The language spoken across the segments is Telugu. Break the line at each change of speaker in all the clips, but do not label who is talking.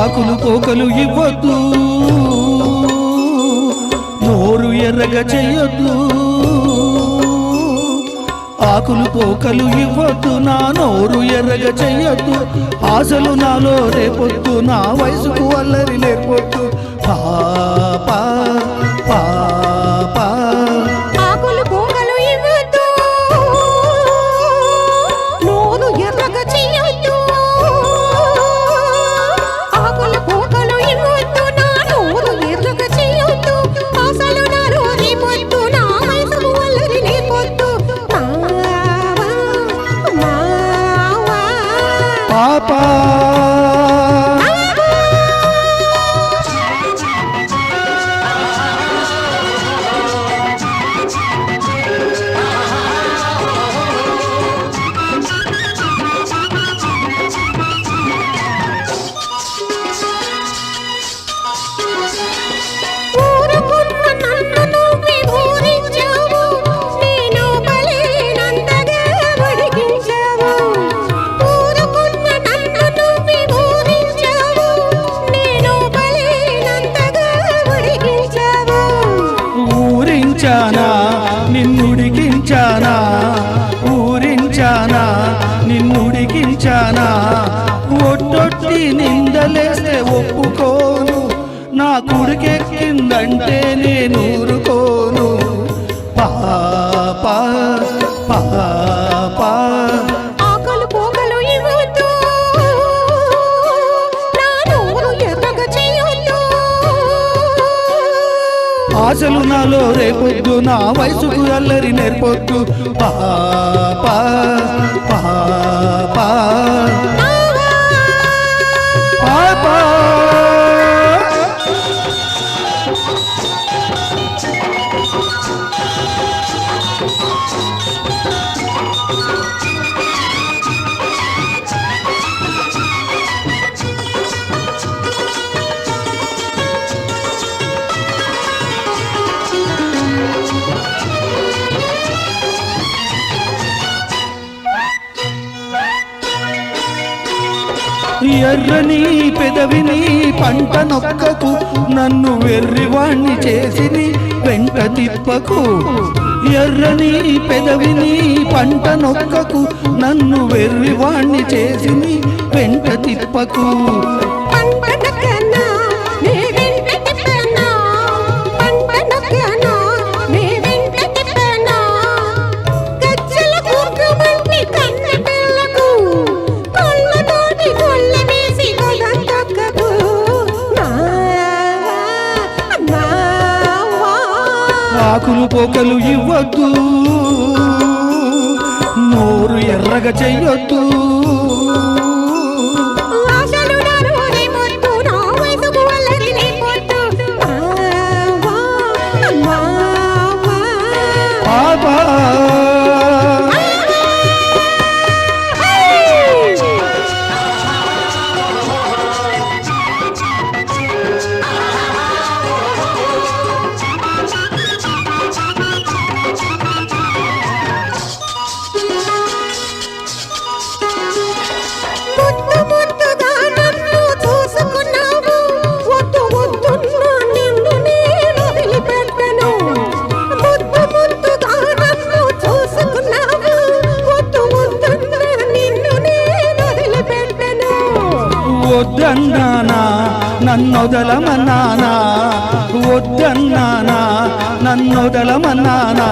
ఆకులు పోకలు ఇవ్వద్దు. నోరు ఎర్రగా చెయ్యొద్దు ఆకులు పోకలు ఇవ్వద్దు నా నోరు ఎర్రగా చెయ్యొద్దు ఆశలు నాలో రేపొద్దు నా వయసుకు అల్లరి లేపొద్దు. కుడికెక్కిందంటే నేను ఊరుకోను. పాపా పాపా.
ఆకలు పోకలు ఇవ్వద్దు. నా నోరు ఎర్రగా చేయొద్దు.
ఆశలు నాలో రేపొద్దు నా వయసుకు అల్లరి నేర్పొద్దు. పాపా పాపా. పాపా. ఎర్రని పెదవిని పంట నొక్కకు నన్ను వెర్రివాణ్ణి చేసిని వెంట తిప్పకు. ఎర్రని పెదవిని పంట నొక్కకు నన్ను వెర్రివాణ్ణి చేసిని వెంట తిప్పకు. ఆకులు పోకలు ఇవ్వద్దు. నోరు ఎర్రగా చెయ్యొద్దు. నన్నొదలమన్నానా? వద్దన్నానా నన్నొదలమన్నానా?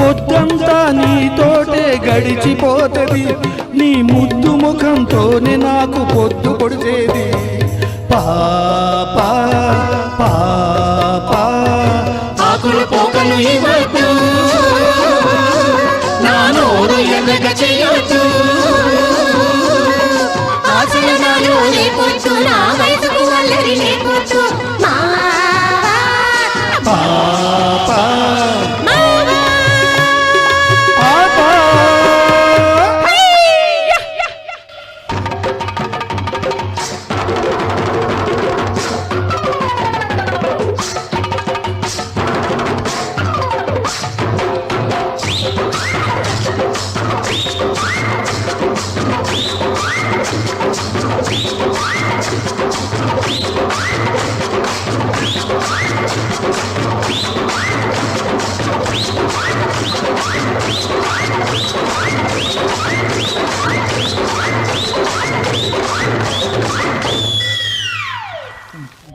పొద్దంతా నీతోటే గడిచిపోతుంది. నీ ముద్దు ముఖంతోనే నాకు పొద్దు పొడిచేది. పా పాపా
మావా